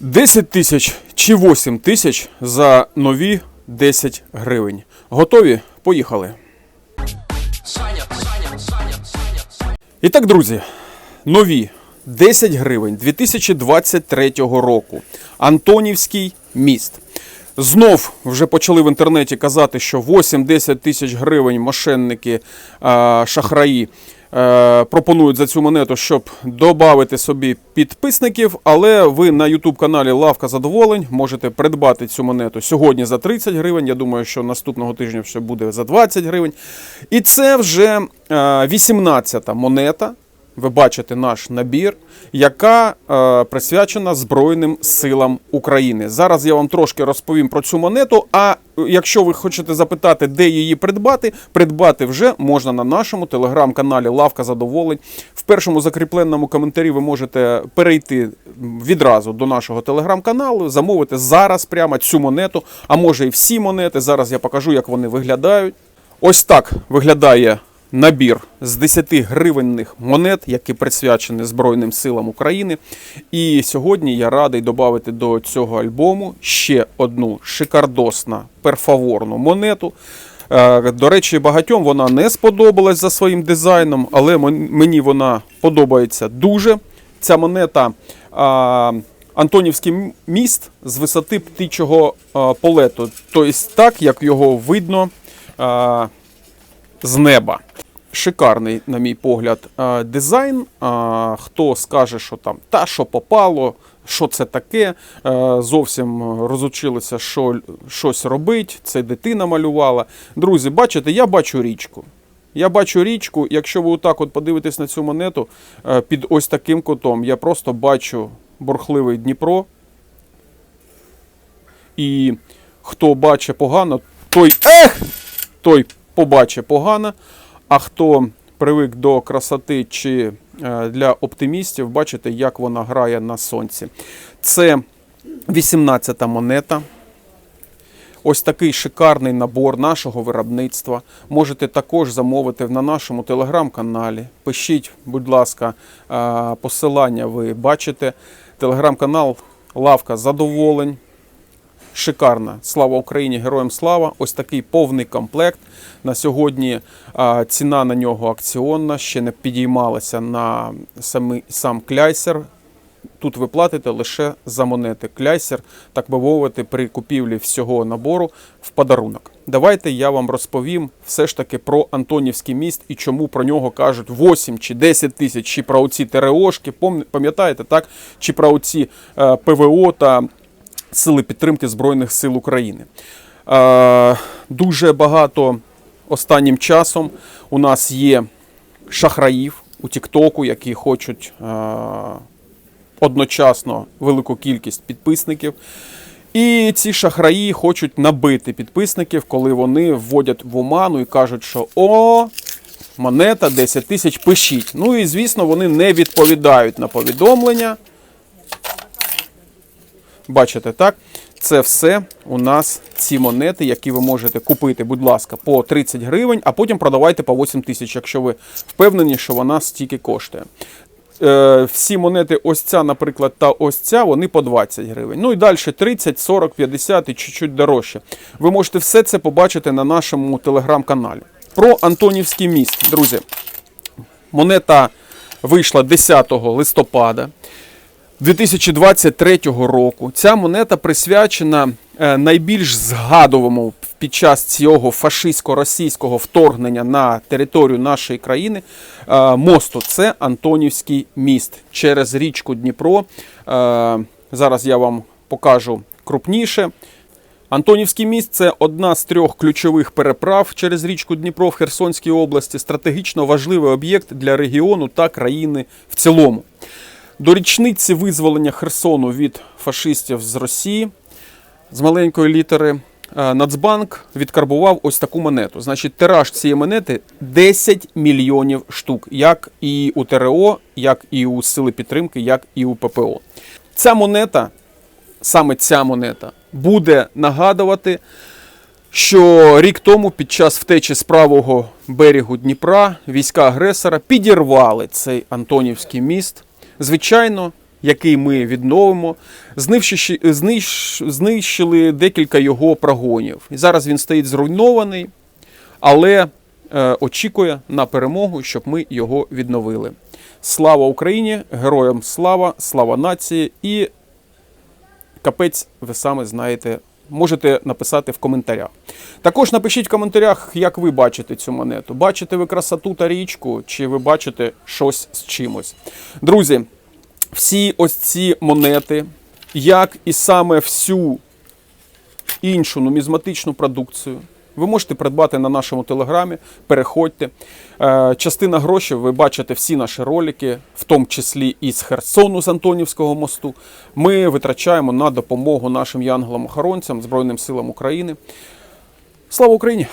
10 тисяч чи 8 тисяч за нові 10 гривень. Готові? Поїхали. І так, друзі, нові 10 гривень 2023 року. Антонівський міст. Знов вже почали в інтернеті казати, що 8-10 тисяч гривень мошенники, шахраї пропонують за цю монету, щоб додати собі підписників. Але ви на YouTube каналі Лавка Задоволень можете придбати цю монету сьогодні за 30 гривень. Я думаю, що наступного тижня все буде за 20 гривень. І це вже 18-та монета. Ви бачите наш набір, яка е, присвячена Збройним силам України. Зараз я вам трошки розповім про цю монету. А е, якщо ви хочете запитати, де її придбати, придбати вже можна на нашому телеграм-каналі Лавка Задоволень. В першому закріпленому коментарі ви можете перейти відразу до нашого телеграм-каналу, замовити зараз прямо цю монету, а може і всі монети. Зараз я покажу, як вони виглядають. Ось так виглядає набір з 10 гривенних монет, які присвячені Збройним силам України. І сьогодні я радий додати до цього альбому ще одну шикардосна перфаворну монету. Е, До речі, багатьом вона не сподобалась за своїм дизайном, але мені вона подобається дуже. Ця монета Антонівський міст з висоти птичого полету. Тобто так, як його видно з неба. Шикарний, на мій погляд, е, дизайн. Хто скаже, що там та що попало, що це таке, е, зовсім розучилися, що щось робить. Це дитина малювала. Друзі, бачите, я бачу річку. Я бачу річку, якщо ви отак от подивитесь на цю монету е, під ось таким кутом, я просто бачу бурхливий Дніпро. І хто бачить погано, той ех! той побачить погано. А хто привик до красоти чи е, для оптимістів, бачите, як вона грає на сонці. Це 18-та монета. Ось такий шикарний набор нашого виробництва. Можете також замовити на нашому телеграм-каналі. Пишіть, будь ласка, е, посилання ви бачите. Телеграм-канал Лавка Задоволень. Шикарна. Слава Україні! Героям слава! Ось такий повний комплект. На сьогодні ціна на нього акціонна, ще не підіймалася на самий, сам кляйсер. Тут ви платите лише за монети. Кляйсер, так би мовити, при купівлі всього набору в подарунок. Давайте я вам розповім все ж таки про Антонівський міст і чому про нього кажуть 8 чи 10 тисяч, чи про оці ТРОшки, пам'ятаєте, так? Чи про оці е, ПВО та Сили підтримки Збройних сил України. Е, дуже багато останнім часом у нас є шахраїв у Тіктоку, які хочуть е, одночасно велику кількість підписників. І ці шахраї хочуть набити підписників, коли вони вводять в оману і кажуть, що о, монета 10 тисяч, пишіть. Ну і звісно, вони не відповідають на повідомлення. Бачите, так? Це все у нас ці монети, які ви можете купити, будь ласка, по 30 гривень, а потім продавайте по 8 тисяч, якщо ви впевнені, що вона стільки коштує. Е, всі монети, ось ця, наприклад, та ось ця, вони по 20 гривень. Ну і далі 30, 40, 50 і чуть-чуть дорожче. Ви можете все це побачити на нашому телеграм-каналі. Про Антонівський міст, друзі. Монета вийшла 10 листопада. 2023 року ця монета присвячена е, найбільш згадувому під час цього фашистсько-російського вторгнення на територію нашої країни е, мосту. Це Антонівський міст через річку Дніпро. Е, Зараз я вам покажу крупніше. Антонівський міст це одна з трьох ключових переправ через річку Дніпро в Херсонській області. Стратегічно важливий об'єкт для регіону та країни в цілому. До річниці визволення Херсону від фашистів з Росії з маленької літери е, Нацбанк відкарбував ось таку монету. Значить, тираж цієї монети 10 мільйонів штук, як і у ТРО, як і у Сили підтримки, як і у ППО. Ця монета, саме ця монета, буде нагадувати, що рік тому під час втечі з правого берегу Дніпра війська агресора підірвали цей Антонівський міст. Звичайно, який ми відновимо, знищили декілька його прогонів. І зараз він стоїть зруйнований, але е, очікує на перемогу, щоб ми його відновили. Слава Україні! Героям слава, слава нації і капець, ви саме знаєте, можете написати в коментарях. Також напишіть в коментарях, як ви бачите цю монету. Бачите ви красоту та річку, чи ви бачите щось з чимось. Друзі, всі ось ці монети, як і саме всю іншу нумізматичну продукцію. Ви можете придбати на нашому телеграмі, переходьте. Е, Частина грошей ви бачите всі наші ролики, в тому числі і з Херсону з Антонівського мосту. Ми витрачаємо на допомогу нашим янголам-охоронцям, Збройним силам України. Слава Україні!